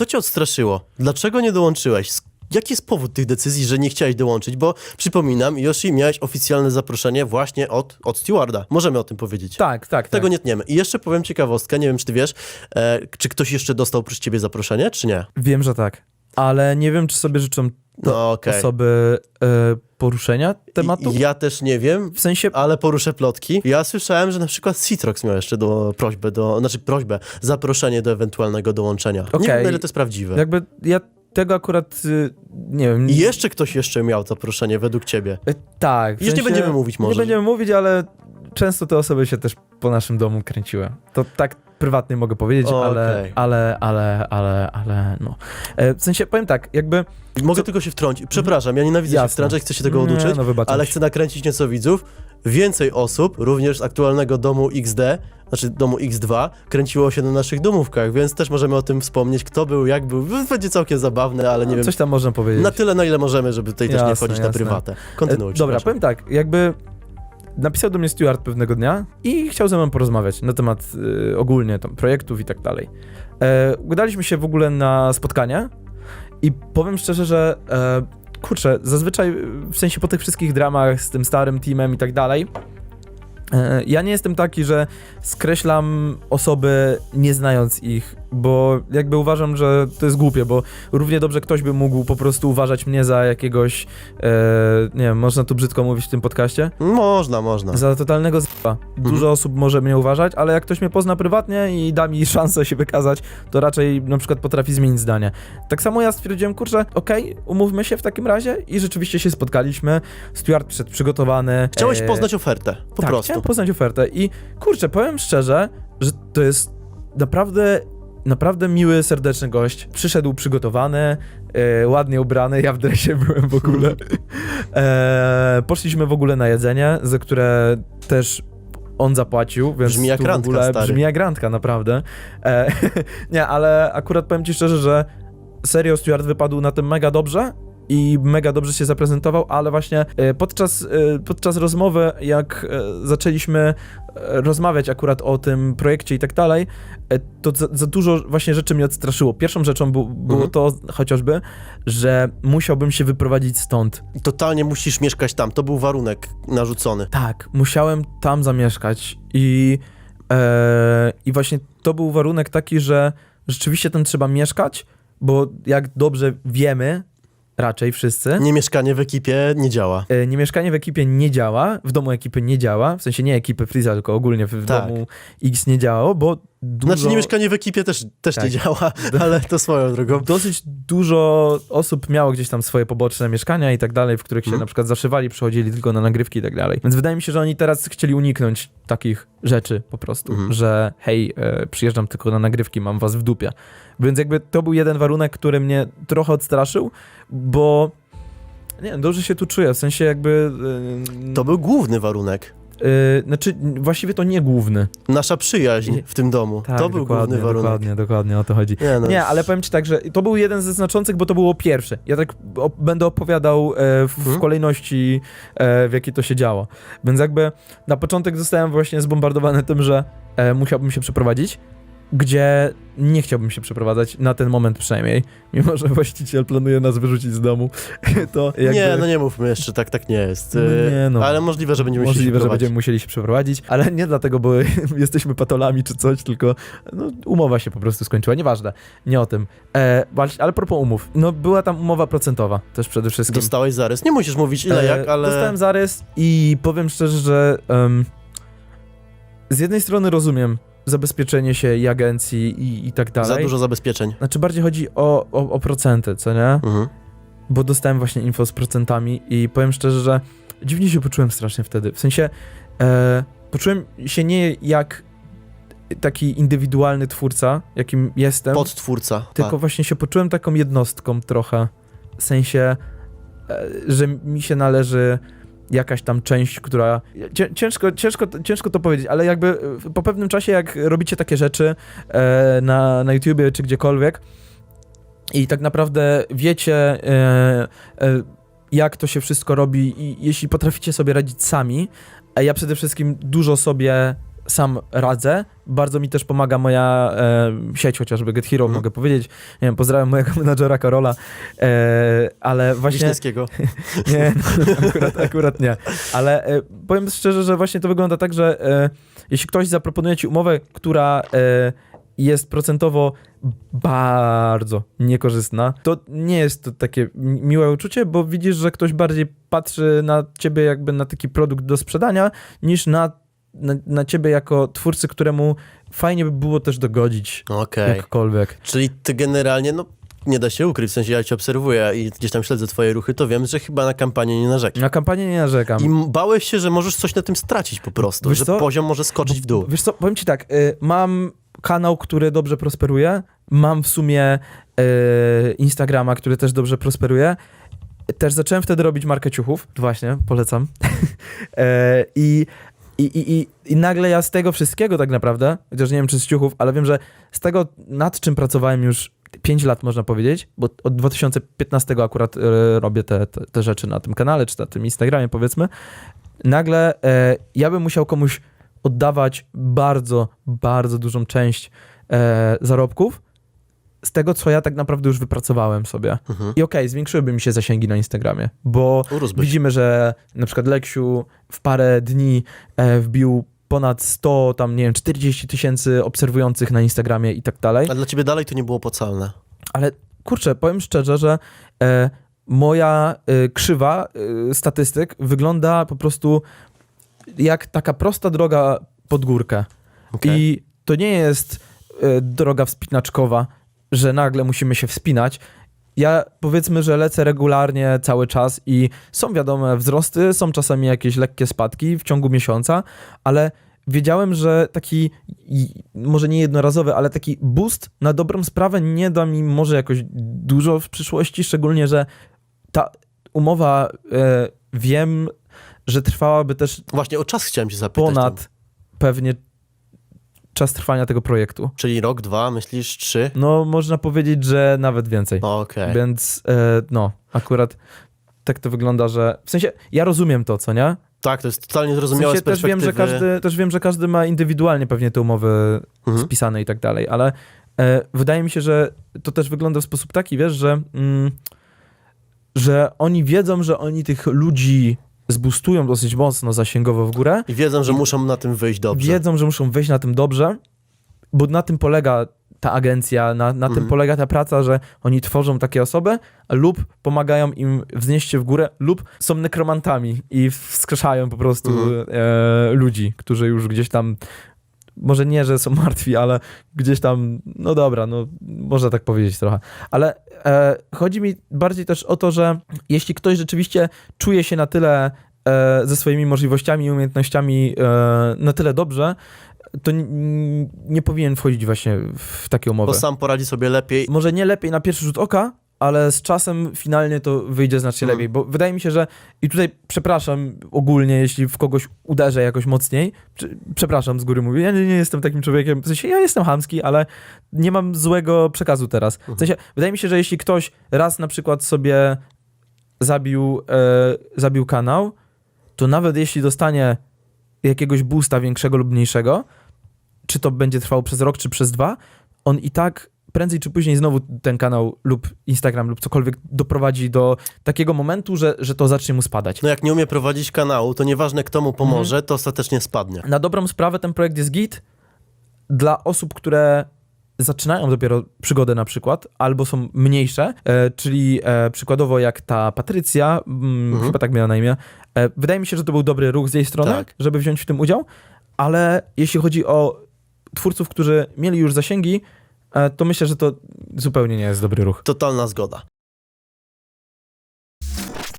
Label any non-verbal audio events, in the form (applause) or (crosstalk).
co cię odstraszyło? Dlaczego nie dołączyłeś? Jaki jest powód tych decyzji, że nie chciałeś dołączyć? Bo przypominam, Yoshi, miałeś oficjalne zaproszenie właśnie od, od stewarda. Możemy o tym powiedzieć. Tak, tak, Tego tak. nie tniemy. I jeszcze powiem ciekawostkę, nie wiem czy ty wiesz, e, czy ktoś jeszcze dostał oprócz ciebie zaproszenie, czy nie? Wiem, że tak. Ale nie wiem, czy sobie życzą No okej. osoby e, poruszenia tematu. Ja też nie wiem, W sensie, ale poruszę plotki. Ja słyszałem, że na przykład Citrox miał jeszcze do prośbę, do, znaczy prośbę, zaproszenie do ewentualnego dołączenia. Nie Okej. wiem, ile to jest prawdziwe. jakby ja tego akurat, y, nie wiem. I jeszcze ktoś jeszcze miał zaproszenie według ciebie. y, Tak. w Już nie będziemy mówić może. Nie będziemy mówić, ale często te osoby się też po naszym domu kręciły. To tak prywatnie mogę powiedzieć, Okej. ale, ale, ale, ale, ale, no. E, W sensie, powiem tak, jakby... Mogę tylko się wtrącić. Przepraszam, ja nienawidzę się Jasne. wtrącać, chcę się tego Nie, oduczyć, no wybaczam ale ci. chcę nakręcić nieco widzów. Więcej osób, również z aktualnego domu XD, znaczy domu X2, kręciło się na naszych domówkach, więc też możemy o tym wspomnieć, kto był, jak był. Będzie całkiem zabawne, ale nie wiem, Coś tam można powiedzieć. na tyle, na ile możemy, żeby tutaj też nie Jasne, wchodzić na jasne. prywatę. Kontynuuj, E, Dobra, przepraszam. powiem tak, jakby napisał do mnie Stuart pewnego dnia i chciał ze mną porozmawiać na temat y, ogólnie tam projektów i tak dalej. E, udaliśmy się w ogóle na spotkanie i powiem szczerze, że e, kurczę, zazwyczaj w sensie po tych wszystkich dramach z tym starym teamem i tak dalej, e, ja nie jestem taki, że skreślam osoby nie znając ich, bo jakby uważam, że to jest głupie, bo równie dobrze ktoś by mógł po prostu uważać mnie za jakiegoś, e, nie wiem, można tu brzydko mówić w tym podcaście, Można, można. za totalnego z***a. Dużo Mhm. osób może mnie uważać, ale jak ktoś mnie pozna prywatnie i da mi (laughs) szansę się wykazać, to raczej na przykład potrafi zmienić zdanie. Tak samo ja stwierdziłem, kurczę, okej, umówmy się w takim razie i rzeczywiście się spotkaliśmy. Stuart przyszedł przygotowany. Chciałeś e, poznać ofertę, po tak, prostu. chciałem poznać ofertę i kurczę, powiem szczerze, że to jest naprawdę, naprawdę miły, serdeczny gość. Przyszedł przygotowany, e, ładnie ubrany, ja w dresie byłem w ogóle. E, poszliśmy w ogóle na jedzenie, za które też on zapłacił, więc Brzmi jak tu w randka, ogóle stary. brzmi jak randka, naprawdę. E, (laughs) nie, ale akurat powiem ci szczerze, że serio Stuart wypadł na tym mega dobrze i mega dobrze się zaprezentował, ale właśnie e, podczas, e, podczas rozmowy, jak e, zaczęliśmy rozmawiać akurat o tym projekcie i tak dalej, to za, za dużo właśnie rzeczy mnie odstraszyło. Pierwszą rzeczą bu, było Mhm. to chociażby, że musiałbym się wyprowadzić stąd. Totalnie musisz mieszkać tam, to był warunek narzucony. Tak, musiałem tam zamieszkać i, e, i właśnie to był warunek taki, że rzeczywiście tam trzeba mieszkać, bo jak dobrze wiemy, raczej wszyscy, Nie mieszkanie w ekipie nie działa. e, nie mieszkanie w ekipie nie działa, w domu ekipy nie działa, w sensie nie ekipy Freeza, tylko ogólnie w, w Tak. domu X nie działało, bo dużo, Znaczy nie mieszkanie w ekipie też, też nie Tak. działa, ale to swoją drogą. dosyć dużo osób miało gdzieś tam swoje poboczne mieszkania i tak dalej, w których się Mhm. na przykład zaszywali, przychodzili tylko na nagrywki i tak dalej. Więc wydaje mi się, że oni teraz chcieli uniknąć takich rzeczy po prostu, Mhm. że hej, e, przyjeżdżam tylko na nagrywki, mam was w dupie. Więc jakby to był jeden warunek, który mnie trochę odstraszył, bo nie dobrze się tu czuję, w sensie jakby... e, To był główny warunek. E, znaczy, właściwie to nie główny. Nasza przyjaźń w tym domu. Tak, to był główny warunek. Dokładnie, dokładnie o to chodzi. Nie, no. Nie, ale powiem ci tak, że to był jeden ze znaczących, bo to było pierwsze. Ja tak op- będę opowiadał e, w, w Mhm. kolejności, e, w jakiej to się działo. Więc jakby na początek zostałem właśnie zbombardowany tym, że e, musiałbym się przeprowadzić, gdzie nie chciałbym się przeprowadzać, na ten moment przynajmniej, mimo że właściciel planuje nas wyrzucić z domu, (laughs) to jakby... Nie, no nie mówmy jeszcze, tak, tak nie jest. No nie, no. Ale możliwe, że będziemy musieli Możliwe, że będziemy musieli się przeprowadzić, ale nie dlatego, bo (laughs) jesteśmy patolami czy coś, tylko no, umowa się po prostu skończyła. Nieważne, nie o tym. E, ale propos umów, no była tam umowa procentowa też przede wszystkim. Dostałeś zarys. Nie musisz mówić ile, E, jak, ale... Dostałem zarys i powiem szczerze, że em, z jednej strony rozumiem zabezpieczenie się i agencji i, i tak dalej. Za dużo zabezpieczeń. Znaczy bardziej chodzi o, o, o procenty, co nie? Mhm. bo dostałem właśnie info z procentami i powiem szczerze, że dziwnie się poczułem strasznie wtedy. W sensie e, poczułem się nie jak taki indywidualny twórca, jakim jestem, Podtwórca. tylko tak. właśnie się poczułem taką jednostką trochę. W sensie, e, że mi się należy jakaś tam część, która... Cię, ciężko, ciężko, ciężko to powiedzieć, ale jakby e, po pewnym czasie, jak robicie takie rzeczy e, na, na YouTubie czy gdziekolwiek i tak naprawdę wiecie, e, e, jak to się wszystko robi i jeśli potraficie sobie radzić sami, a ja przede wszystkim dużo sobie sam radzę. Bardzo mi też pomaga moja e, sieć, chociażby Get Hero, Mhm. mogę powiedzieć. Nie wiem, pozdrawiam mojego menadżera Karola, e, ale właśnie... Wiśniewskiego. (laughs) Nie, no, akurat, akurat nie. Ale e, powiem szczerze, że właśnie to wygląda tak, że e, jeśli ktoś zaproponuje ci umowę, która e, jest procentowo bardzo niekorzystna, to nie jest to takie mi- miłe uczucie, bo widzisz, że ktoś bardziej patrzy na ciebie jakby na taki produkt do sprzedania, niż na, na, na ciebie jako twórcy, któremu fajnie by było też dogodzić Okej. jakkolwiek. Czyli ty generalnie, no nie da się ukryć, w sensie ja cię obserwuję i gdzieś tam śledzę twoje ruchy, to wiem, że chyba na kampanię nie narzekasz. Na kampanię nie narzekam. I bałeś się, że możesz coś na tym stracić po prostu, Wiesz że co? poziom może skoczyć w dół. Wiesz co, powiem ci tak, y, mam kanał, który dobrze prosperuje, mam w sumie y, Instagrama, który też dobrze prosperuje. Też zacząłem wtedy robić markę ciuchów, właśnie, polecam. E, (laughs) I, i, i, i, I nagle ja z tego wszystkiego tak naprawdę, chociaż nie wiem czy z ciuchów, ale wiem, że z tego nad czym pracowałem już 5 lat można powiedzieć, bo od 2015 akurat e, robię te, te, te rzeczy na tym kanale, czy na tym Instagramie powiedzmy, nagle e, ja bym musiał komuś oddawać bardzo, bardzo dużą część e, zarobków z tego, co ja tak naprawdę już wypracowałem sobie. Mhm. I okej, zwiększyłyby mi się zasięgi na Instagramie, bo widzimy, że na przykład Leksiu w parę dni e, wbił ponad 100, tam nie wiem, 40 tysięcy obserwujących na Instagramie i tak dalej. A dla ciebie dalej to nie było opłacalne. Ale kurczę, powiem szczerze, że e, moja e, krzywa e, statystyk wygląda po prostu jak taka prosta droga pod górkę. Okej. I to nie jest e, droga wspinaczkowa, że nagle musimy się wspinać. Ja powiedzmy, że lecę regularnie cały czas i są wiadome wzrosty, są czasami jakieś lekkie spadki w ciągu miesiąca, ale wiedziałem, że taki, może nie jednorazowy, ale taki boost na dobrą sprawę nie da mi może jakoś dużo w przyszłości, szczególnie, że ta umowa e, wiem, że trwałaby też Właśnie o czas chciałem cię zapytać. tam. ponad pewnie czas trwania tego projektu. Czyli rok, dwa, myślisz, trzy? No, można powiedzieć, że nawet więcej. Okej. Więc e, no, akurat tak to wygląda, że w sensie ja rozumiem to, co nie? Tak, to jest totalnie W zrozumiałe sensie z też wiem, że każdy, też wiem, że każdy ma indywidualnie pewnie te umowy Mhm. spisane i tak dalej, ale e, wydaje mi się, że to też wygląda w sposób taki, wiesz, że, mm, że oni wiedzą, że oni tych ludzi zbustują dosyć mocno zasięgowo w górę, I wiedzą, że muszą na tym wyjść dobrze. wiedzą, że muszą wyjść na tym dobrze, bo na tym polega ta agencja, na, na tym Mhm. polega ta praca, że oni tworzą takie osoby lub pomagają im wznieść się w górę, lub są nekromantami i wskrzeszają po prostu Mhm. e, ludzi, którzy już gdzieś tam, może nie, że są (laughs) martwi, ale gdzieś tam, no dobra, no można tak powiedzieć trochę. Ale e, chodzi mi bardziej też o to, że jeśli ktoś rzeczywiście czuje się na tyle e, ze swoimi możliwościami i umiejętnościami e, na tyle dobrze, to nie powinien wchodzić właśnie w takie umowy. Bo sam poradzi sobie lepiej. Może nie lepiej na pierwszy rzut oka, ale z czasem finalnie to wyjdzie znacznie Mhm. lepiej, bo wydaje mi się, że i tutaj przepraszam ogólnie, jeśli w kogoś uderzę jakoś mocniej, Prze- przepraszam z góry mówię, ja nie, nie jestem takim człowiekiem, w sensie ja jestem hamski, ale nie mam złego przekazu teraz. W sensie, wydaje mi się, że jeśli ktoś raz na przykład sobie zabił, e, zabił kanał, to nawet jeśli dostanie jakiegoś boosta większego lub mniejszego, czy to będzie trwało przez rok, czy przez dwa, on i tak prędzej czy później znowu ten kanał lub Instagram lub cokolwiek doprowadzi do takiego momentu, że, że to zacznie mu spadać. No jak nie umie prowadzić kanału, to nieważne kto mu pomoże, Mhm. to ostatecznie spadnie. Na dobrą sprawę ten projekt jest git dla osób, które zaczynają dopiero przygodę na przykład, albo są mniejsze, e, czyli e, przykładowo jak ta Patrycja, mm, Mhm. chyba tak miała na imię, e, wydaje mi się, że to był dobry ruch z jej strony, Tak. żeby wziąć w tym udział, ale jeśli chodzi o twórców, którzy mieli już zasięgi, to myślę, że to zupełnie nie jest dobry ruch. Totalna zgoda.